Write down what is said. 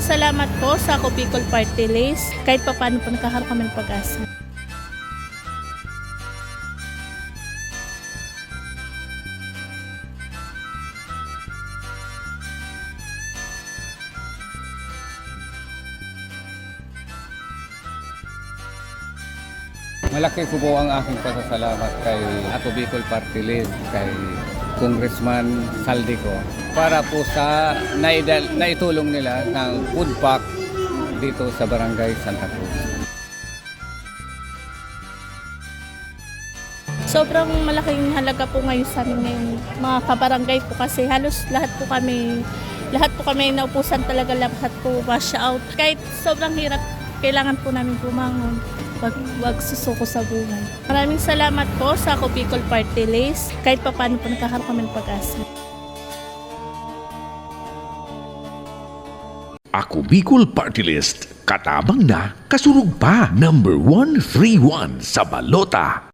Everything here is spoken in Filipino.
Maraming salamat po sa Ako Bicol Party List. Kahit pa paano po nakakaroon kami ng pag-asa. Malaki po po ang aking pasasalamat kay Ato Bicol Party List, kay Congressman Saldico para po sa naidal, naitulong nila ng food pack dito sa Barangay Santa Cruz. Sobrang malaking halaga po ngayon sa amin ngayong mga kabarangay po kasi halos lahat po kami lahat po kami naupusan talaga lahat po wash out. Kahit sobrang hirap, kailangan po namin bumangon. Wag, wag susuko sa buhay. Maraming salamat po sa Ako Bicol Party List. Kahit pa paano po nakakaroon kami ng pag-asa. Ako Bicol Party List. Katabang na, kasurug pa. Number 131 sa balota.